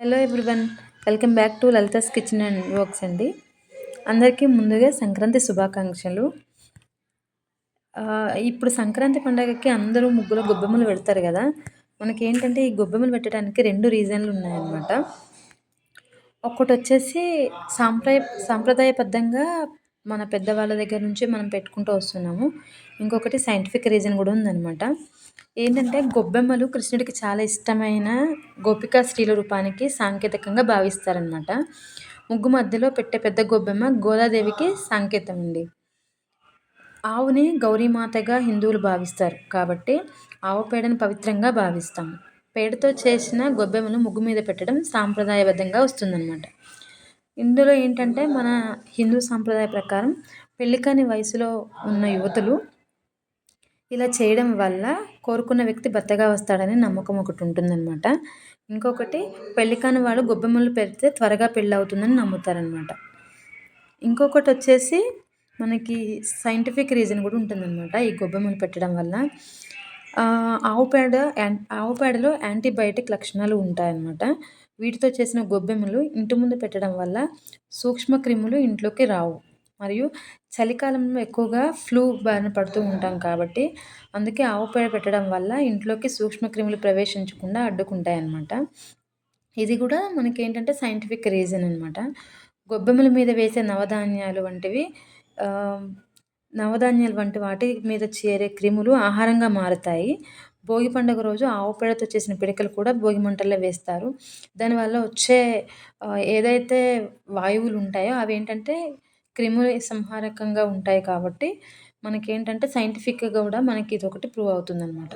Hello everyone welcome back to Lalitha's kitchen and works అండి. అందరికీ ముందుగా సంక్రాంతి శుభాకాంక్షలు. ఇప్పుడు సంక్రాంతి పండగకి అందరూ ముగ్గులో గొబ్బెమ్మలు పెడతారు కదా. మనకి ఏంటంటే ఈ గొబ్బెమ్మలు పెట్టడానికి రెండు రీజన్లు ఉన్నాయన్నమాట. ఒకటి వచ్చేసి సాంప్రదాయ సాంప్రదాయబద్ధంగా మన పెద్దవాళ్ళ దగ్గర నుంచి మనం పెట్టుకుంటూ వస్తున్నాము. ఇంకొకటి సైంటిఫిక్ రీజన్ కూడా ఉందన్నమాట. ఏంటంటే గొబ్బెమ్మలు కృష్ణుడికి చాలా ఇష్టమైన గోపికా స్త్రీల రూపానికి సాంకేతికంగా భావిస్తారనమాట ముగ్గు మధ్యలో పెట్టే పెద్ద గొబ్బెమ్మ గోదాదేవికి సాంకేతం అండి. ఆవుని గౌరీమాతగా హిందువులు భావిస్తారు. కాబట్టి ఆవు పేడను పవిత్రంగా భావిస్తాం. పేడతో చేసిన గొబ్బెమ్మను ముగ్గు మీద పెట్టడం సాంప్రదాయబద్ధంగా వస్తుందన్నమాట. ఇందులో ఏంటంటే మన హిందూ సాంప్రదాయ ప్రకారం పెళ్ళికాని వయసులో ఉన్న యువతులు ఇలా చేయడం వల్ల కోరుకున్న వ్యక్తి భర్తగా వస్తాడని నమ్మకం ఒకటి ఉంటుందన్నమాట. ఇంకొకటి పెళ్ళికాని వాళ్ళు గొబ్బెమ్మలు పెడితే త్వరగా పెళ్ళి అవుతుందని నమ్ముతారనమాట ఇంకొకటి వచ్చేసి మనకి సైంటిఫిక్ రీజన్ కూడా ఉంటుందన్నమాట ఈ గొబ్బెమ్మలు పెట్టడం వల్ల. ఆవు పేడ ఆవు పేడలో యాంటీబయాటిక్ లక్షణాలు ఉంటాయన్నమాట. వీటితో చేసిన గొబ్బెమ్మలు ఇంటి ముందు పెట్టడం వల్ల సూక్ష్మ క్రిములు ఇంట్లోకి రావు. మరియు చలికాలంలో ఎక్కువగా ఫ్లూ బారిన పడుతూ ఉంటాం కాబట్టి అందుకే ఆవు పేడ పెట్టడం వల్ల ఇంట్లోకి సూక్ష్మ క్రిములు ప్రవేశించకుండా అడ్డుకుంటాయన్నమాట. ఇది కూడా మనకి ఏంటంటే సైంటిఫిక్ రీజన్ అనమాట గొబ్బెమ్మల మీద వేసే నవధాన్యాలు వంటివి నవధాన్యాలు వంటి వాటి మీద చేరే క్రిములు ఆహారంగా మారుతాయి. భోగి పండుగ రోజు ఆవు పేడతో చేసిన పిడకలు కూడా భోగి మంటల్లో వేస్తారు. దానివల్ల వచ్చే ఏదైతే వాయువులు ఉంటాయో అవి ఏంటంటే క్రిములు సంహారకంగా ఉంటాయి కాబట్టి మనకేంటంటే సైంటిఫిక్గా కూడా మనకి ఇది ఒకటి ప్రూవ్ అవుతుందన్నమాట.